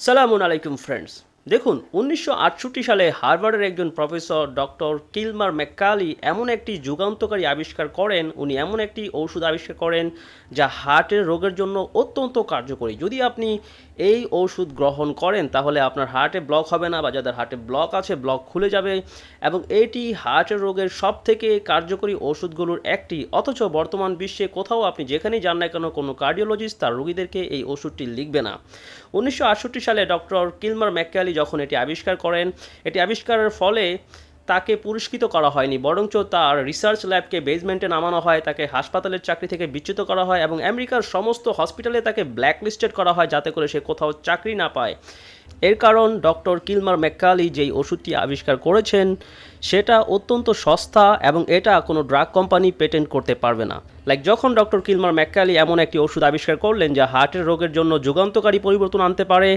সালামুন আলাইকুম ফ্রেন্ডস দেখুন, উনিশশো আটষট্টি সালে হার্ভার্ডের একজন প্রফেসর ডক্টর কিলমার ম্যাককালি এমন একটি যুগান্তকারী আবিষ্কার করেন, উনি এমন একটি ঔষধ আবিষ্কার করেন যা হার্টের রোগের জন্য অত্যন্ত কার্যকরী। যদি আপনি এই ওষুধ গ্রহণ করেন, তাহলে আপনার হার্টে ব্লক হবে না বা যাদের হার্টে ব্লক আছে, ব্লক খুলে যাবে এবং এটি হার্টের রোগের সব থেকে কার্যকরী ওষুধগুলোর একটি। অথচ বর্তমান বিশ্বে কোথাও আপনি যেখানেই যান না কেন, কোনো কার্ডিওলজিস্ট তার রোগীদেরকে এই ওষুধটি লিখবে না। উনিশশো আটষট্টি সালে ডক্টর কিলমার ম্যাকক্যালি যখন এটি আবিষ্কার করেন, এটি আবিষ্কারের ফলে তাকে পুরস্কৃত করা হয়নি, বরঞ্চ তার রিসার্চ ল্যাবকে বেসমেন্টে নামানো হয়, তাকে হাসপাতালের চাকরি থেকে বিচ্যুত করা হয় এবং আমেরিকার সমস্ত হসপিটালে তাকে ব্ল্যাকলিস্টেড করা হয় যাতে করে সে কোথাও চাকরি না পায়। এর কারণ ডক্টর কিলমার ম্যাককালি যেই ওষুধটি আবিষ্কার করেছেন, সেটা অত্যন্ত সস্তা এবং এটা কোনো ড্রাগ কোম্পানি পেটেন্ট করতে পারবে না। লাইক, যখন ডক্টর কিলমার ম্যাককালি এমন একটি ওষুধ আবিষ্কার করলেন যা হার্টের রোগের জন্য যুগান্তকারী পরিবর্তন আনতে পারে,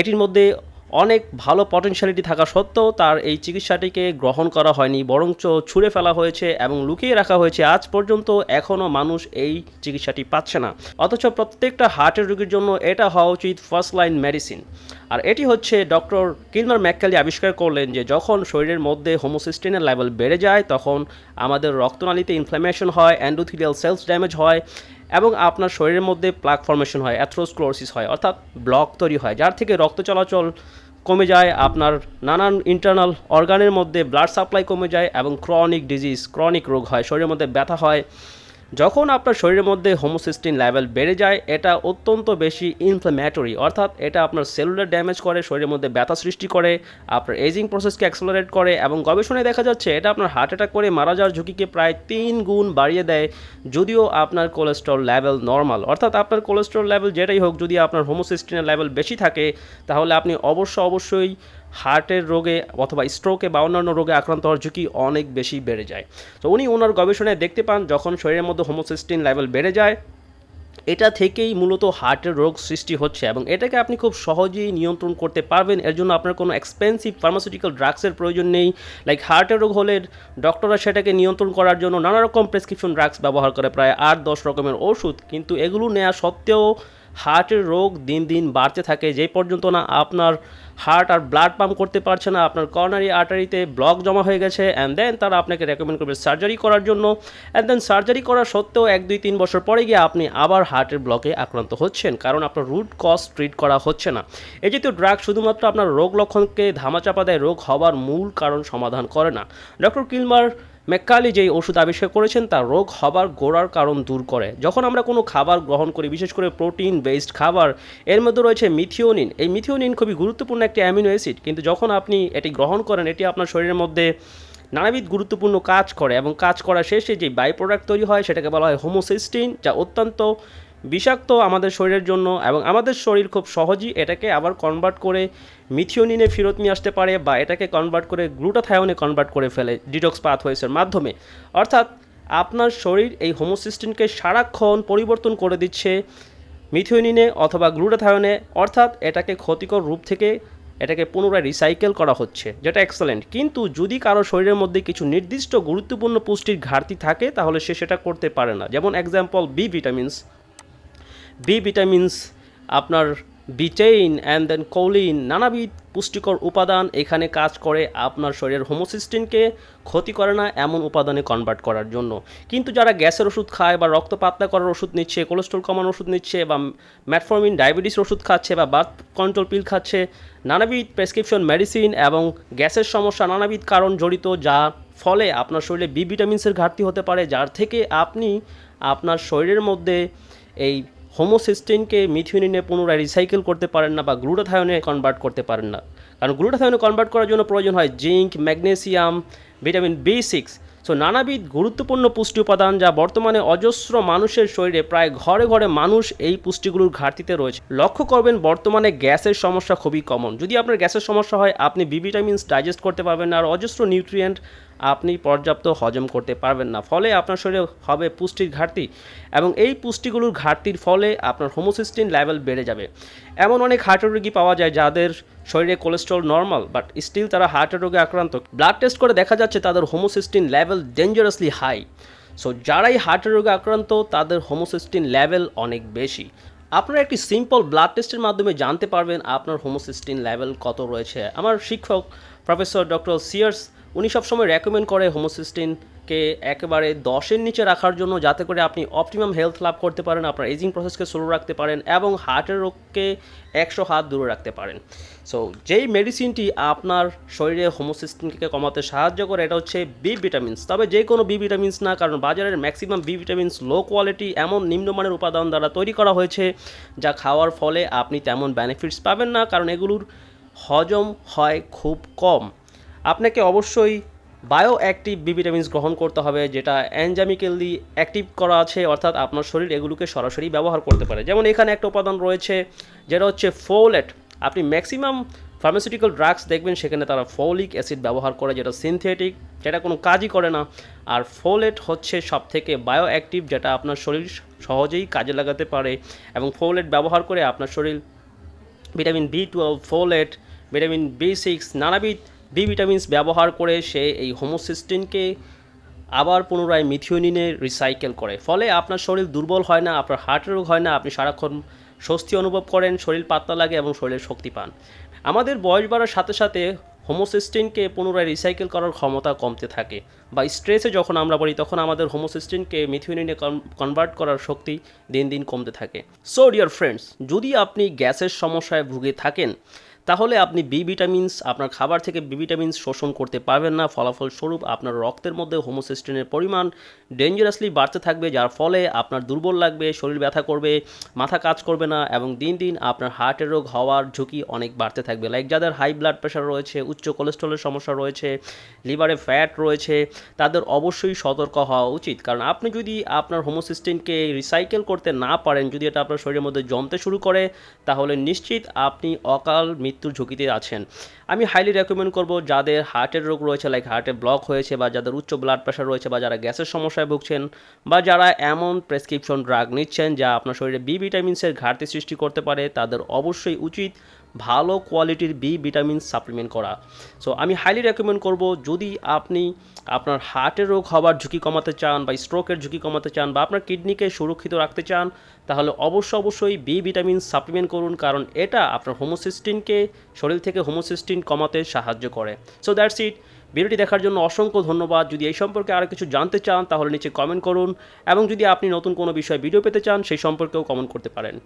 এটির মধ্যে অনেক ভালো পটেনশিয়ালিটি থাকা সত্ত্বেও তার এই চিকিৎসাটিকে গ্রহণ করা হয়নি, বরঞ্চ ছুঁড়ে ফেলা হয়েছে এবং লুকিয়ে রাখা হয়েছে। আজ পর্যন্ত এখনও মানুষ এই চিকিৎসাটি পাচ্ছে না। অথচ প্রত্যেকটা হার্টের রোগীর জন্য এটা হওয়া উচিত ফার্স্ট লাইন মেডিসিন আর এটি হচ্ছে ডক্টর কিলমার ম্যাককালি আবিষ্কার করলেন যে, যখন শরীরের মধ্যে হোমোসিস্টিনের লেভেল বেড়ে যায়, তখন আমাদের রক্তনালীতে ইনফ্লামেশন হয় অ্যান্ডোথিলিয়াল সেলস ড্যামেজ হয় এবং আপনার শরীরের মধ্যে প্লাক ফর্মেশন হয় অ্যাথ্রোস্ক্লোরোসিস হয়, অর্থাৎ ব্লক তৈরি হয়, যার থেকে রক্ত চলাচল কমে যায়, আপনার নানান ইন্টারনাল অর্গানের মধ্যে ব্লাড সাপ্লাই কমে যায় এবং ক্রনিক ডিজিজ ক্রনিক রোগ হয়, শরীরের মধ্যে ব্যথা হয়। যখন আপনার শরীরের মধ্যে হোমোসিস্টিন লেভেল বেড়ে যায়, এটা অত্যন্ত বেশি ইনফ্লামেটরি অর্থাৎ এটা আপনার সেলুলার ড্যামেজ করে, শরীরের মধ্যে ব্যথা সৃষ্টি করে, আপনার এজিং প্রসেসকে অ্যাক্সেলারেট করে এবং গবেষণায় দেখা যাচ্ছে এটা আপনার হার্ট অ্যাটাক করে মারা যাওয়ার ঝুঁকিকে প্রায় তিন গুণ বাড়িয়ে দেয়, যদিও আপনার কোলেস্ট্রল লেভেল নর্মাল অর্থাৎ আপনার কোলেস্ট্রল লেভেল যেটাই হোক, যদি আপনার হোমোসিস্টিনের লেভেল বেশি থাকে, তাহলে আপনি অবশ্য অবশ্যই হার্টের রোগে অথবা স্ট্রোকে বা অন্যান্য রোগে আক্রান্ত হওয়ার ঝুঁকি অনেক বেশি বেড়ে যায়। তো উনি ওনার গবেষণায় দেখতে পান, যখন শরীরের মধ্যে হোমোসিস্টিন লেভেল বেড়ে যায়, এটা থেকেই মূলত হার্টের রোগ সৃষ্টি হচ্ছে এবং এটাকে আপনি খুব সহজেই নিয়ন্ত্রণ করতে পারবেন। এর জন্য আপনার কোনো এক্সপেন্সিভ ফার্মাসিউটিক্যাল ড্রাগসের প্রয়োজন নেই। লাইক হার্টের রোগ হলে ডক্টররা সেটাকে নিয়ন্ত্রণ করার জন্য নানা রকম প্রেসক্রিপশন ড্রাগস ব্যবহার করে, প্রায় আট দশ রকমের ওষুধ। কিন্তু এগুলো নেওয়া সত্ত্বেও হার্টের রোগ দিন দিন বাড়তে থাকে, যেই পর্যন্ত না আপনার হার্ট আর ব্লাড পাম্প করতে পারছে না, আপনার কর্নারি আর্টারিতে ব্লক জমা হয়ে গেছে অ্যান্ড দেন তারা আপনাকে রেকমেন্ড করবে সার্জারি করার জন্য অ্যান্ড দেন সার্জারি করা সত্ত্বেও এক, দুই, তিন বছর পরে গিয়ে আপনি আবার হার্টের ব্লকে আক্রান্ত হচ্ছেন, কারণ আপনার রুট কজ ট্রিট করা হচ্ছে না। এই জাতীয় ড্রাগ শুধুমাত্র আপনার রোগ লক্ষণকে ধামাচাপা দেয়, রোগ হবার মূল কারণ সমাধান করে না। ডক্টর কিলমার ম্যাককালি যেই ওষুধ আবিষ্কার করেছেন তা রোগ হবার গোড়ার কারণ দূর করে। যখন আমরা কোনো খাবার গ্রহণ করি, বিশেষ করে প্রোটিন বেসড খাবার, এর মধ্যে রয়েছে মিথিওনিন। এই মিথিওনিন খুবই গুরুত্বপূর্ণ একটি অ্যামিনো অ্যাসিড, কিন্তু যখন আপনি এটি গ্রহণ করেন, এটি আপনার শরীরের মধ্যে নানাবিধ গুরুত্বপূর্ণ কাজ করে এবং কাজ করা শেষে যে বাই প্রোডাক্ট তৈরি হয়, সেটাকে বলা হয় হোমোসিস্টিন যা অত্যন্ত বিষাক্ত আমাদের শরীরের জন্য এবং আমাদের শরীর খুব সহজেই এটাকে আবার কনভার্ট করে মিথিওনিনে ফেরত নিয়ে আসতে পারে বা এটাকে কনভার্ট করে গ্লুটাথায়নে কনভার্ট করে ফেলে ডিটক্স পাথওয়েসের মাধ্যমে। অর্থাৎ আপনার শরীর এই হোমোসিস্টিনকে সারাক্ষণ পরিবর্তন করে দিচ্ছে মিথিওনিনে অথবা গ্লুটাথায়নে অর্থাৎ এটাকে ক্ষতিকর রূপ থেকে এটাকে পুনরায় রিসাইকেল করা হচ্ছে, যেটা এক্সেলেন্ট কিন্তু যদি কারও শরীরের মধ্যে কিছু নির্দিষ্ট গুরুত্বপূর্ণ পুষ্টির ঘাটতি থাকে, তাহলে সে সেটা করতে পারে না। যেমন example B vitamins B vitamins আপনার বিটেইন অ্যান্ড দেন কৌলিন নানাবিধ পুষ্টিকর উপাদান এখানে কাজ করে আপনার শরীরের হোমোসিস্টিনকে ক্ষতি করে না এমন উপাদানে কনভার্ট করার জন্য। কিন্তু যারা গ্যাসের ওষুধ খায় বা রক্ত পাতলা করার ওষুধ নিচ্ছে কোলেস্ট্রল কমানোর ওষুধ নিচ্ছে বা ম্যাটফর্মিন ডায়াবেটিস ওষুধ খাচ্ছে বা বার্থ কন্ট্রোল পিল খাচ্ছে, নানাবিধ প্রেসক্রিপশন মেডিসিন এবং গ্যাসের সমস্যা নানাবিধ কারণ জড়িত যা ফলে আপনার শরীরে বি ভিটামিনসের ঘাটতি হতে পারে, যার থেকে আপনি আপনার শরীরের মধ্যে এই হোমোসিস্টিনকে মিথিওনিনে পুনরায় রিসাইকেল করতে পারেন না বা গ্লুটাথায়নে কনভার্ট করতে পারেন না। কারণ গ্লুটাথায়নে কনভার্ট করার জন্য প্রয়োজন হয় zinc, magnesium, vitamin B six so নানাবিধ গুরুত্বপূর্ণ পুষ্টি উপাদান যা বর্তমানে অজস্র মানুষের শরীরে প্রায় ঘরে ঘরে মানুষ এই পুষ্টিগুলোর ঘাটতিতে রয়েছে। লক্ষ্য করবেন, বর্তমানে গ্যাসের সমস্যা খুবই কমন যদি আপনার গ্যাসের সমস্যা হয়, আপনি বি ভিটামিনস ডাইজেস্ট করতে পারবেন আর অজস্র নিউট্রিয়েন্ট আপনি পর্যাপ্ত হজম করতে পারবেন না। ফলে আপনার শরীরে হবে পুষ্টির ঘাটতি এবং এই পুষ্টিগুলোর ঘাটতির ফলে আপনার হোমোসিস্টিন লেভেল বেড়ে যাবে। এমন অনেক হার্টের রোগী পাওয়া যায় যাদের শরীরে কোলেস্ট্রল নর্মাল বাট স্টিল তারা হার্টের রোগে আক্রান্ত। ব্লাড টেস্ট করে দেখা যাচ্ছে তাদের homocysteine level dangerously high so যারাই হার্টের রোগে আক্রান্ত, তাদের হোমোসিস্টিন লেভেল অনেক বেশি। আপনারা একটি সিম্পল ব্লাড টেস্টের মাধ্যমে জানতে পারবেন আপনার হোমোসিস্টিন লেভেল কত রয়েছে। আমার শিক্ষক প্রফেসর ডক্টর সিয়ার্স উনি সবসময় রেকমেন্ড করে হোমোসিস্টিনকে একেবারে দশের নিচে রাখার জন্য, যাতে করে আপনি অপটিমাম হেলথ লাভ করতে পারেন, আপনার এজিং প্রসেসকে স্লো রাখতে পারেন, এবং হার্টের রোগকে একশো হাত দূরে রাখতে পারেন। সো যেই মেডিসিনটি আপনার শরীরে হোমোসিস্টিনকে কমাতে সাহায্য করে, এটা হচ্ছে বি ভিটামিনস তবে যে কোনো বি ভিটামিনস না, কারণ বাজারের maximum B vitamins low quality এমন নিম্নমানের উপাদান দ্বারা তৈরি করা হয়েছে, যা খাওয়ার ফলে আপনি তেমন বেনিফিটস পাবেন না, কারণ এগুলোর হজম হয় খুব কম। আপনাকে অবশ্যই বায়ো অ্যাক্টিভ বি ভিটামিনস গ্রহণ করতে হবে, যেটা অ্যানজামিক্যালি অ্যাক্টিভ করা আছে, অর্থাৎ আপনার শরীর এগুলোকে সরাসরি ব্যবহার করতে পারে। যেমন এখানে একটা উপাদান রয়েছে, যেটা হচ্ছে ফোলেট আপনি ম্যাক্সিমাম ফার্মাসিউটিক্যাল ড্রাগস দেখবেন, সেখানে তারা ফোলিক অ্যাসিড ব্যবহার করে, যেটা সিনথেটিক যেটা কোনো কাজই করে না। আর ফোলেট হচ্ছে সব থেকে বায়ো অ্যাক্টিভ যেটা আপনার শরীর সহজেই কাজে লাগাতে পারে। এবং ফোলেট ব্যবহার করে আপনার শরীর vitamin B twelve folate vitamin B six নানাবিধ বি ভিটামিনস ব্যবহার করে সে এই হোমোসিস্টিনকে আবার পুনরায় মিথিওনিনে রিসাইকেল করে। ফলে আপনার শরীর দুর্বল হয় না, আপনার হার্টের রোগ হয় না, আপনি সারাক্ষণ স্বস্তি অনুভব করেন, শরীর পাতলা লাগে এবং শরীরে শক্তি পান। আমাদের বয়স বাড়ার সাথে সাথে হোমোসিস্টিনকে পুনরায় রিসাইকেল করার ক্ষমতা কমতে থাকে বা স্ট্রেসে যখন আমরা পড়ি, তখন আমাদের হোমোসিস্টিনকে মিথিওনিনে কনভার্ট করার শক্তি দিন দিন কমতে থাকে। সো ডিয়ার ফ্রেন্ডস যদি আপনি গ্যাসের সমস্যায় ভুগে থাকেন তাহলে আপনি বি ভিটামিনস আপনার খাবার থেকে বি ভিটামিনস শোষণ করতে পারবেন না। ফলাফল স্বরূপ আপনার রক্তের মধ্যে হোমোসিস্টিনের পরিমাণ ডেঞ্জারাসলি বাড়তে থাকবে, যার ফলে আপনার দুর্বল লাগবে, শরীর ব্যথা করবে, মাথা কাজ করবে না এবং দিন দিন আপনার হার্টের রোগ হওয়ার ঝুঁকি অনেক বাড়তে থাকবে। লাইক যাদের হাই ব্লাড প্রেশার রয়েছে, উচ্চ কোলেস্ট্রলের সমস্যা রয়েছে লিভারে ফ্যাট রয়েছে, তাদের অবশ্যই সতর্ক হওয়া উচিত। কারণ আপনি যদি আপনার হোমোসিস্টিনকে রিসাইকেল করতে না পারেন, যদি এটা আপনার শরীরের মধ্যে জমতে শুরু করে, তাহলে নিশ্চিত আপনি অকাল মৃত্যুর ঝুঁকিতে আছেন। আমি হাইলি রেকমেন্ড করব যাদের হার্টের রোগ রয়েছে লাইক হার্টে ব্লক হয়েছে বা যাদের উচ্চ ব্লাড প্রেশার রয়েছে বা যারা গ্যাসের সমস্যায় ভুগছেন বা যারা এমন প্রেসক্রিপশন ড্রাগ নিচ্ছেন যা আপনার শরীরে বি ভিটামিনসের ঘাটতি সৃষ্টি করতে পারে, তাদের অবশ্যই উচিত ভালো কোয়ালিটির বি ভিটামিন সাপ্লিমেন্ট করা। সো আমি হাইলি রেকমেন্ড করব, যদি আপনি আপনার হার্টের রোগ হওয়ার ঝুঁকি কমাতে চান বা স্ট্রোকের ঝুঁকি কমাতে চান বা আপনার কিডনিকে সুরক্ষিত রাখতে চান, তাহলে অবশ্য অবশ্যই বি ভিটামিন সাপ্লিমেন্ট করুন, কারণ এটা আপনার হোমোসিস্টিনকে শরীর থেকে হোমোসিস্টিন কমাতে সাহায্য করে। সো দ্যাটস ইট ভিডিওটি দেখার জন্য অসংখ্য ধন্যবাদ। যদি এই সম্পর্কে আরও কিছু জানতে চান, তাহলে নিচে কমেন্ট করুন। এবং যদি আপনি নতুন কোনো বিষয়ে ভিডিও পেতে চান, সেই সম্পর্কেও কমেন্ট করতে পারেন।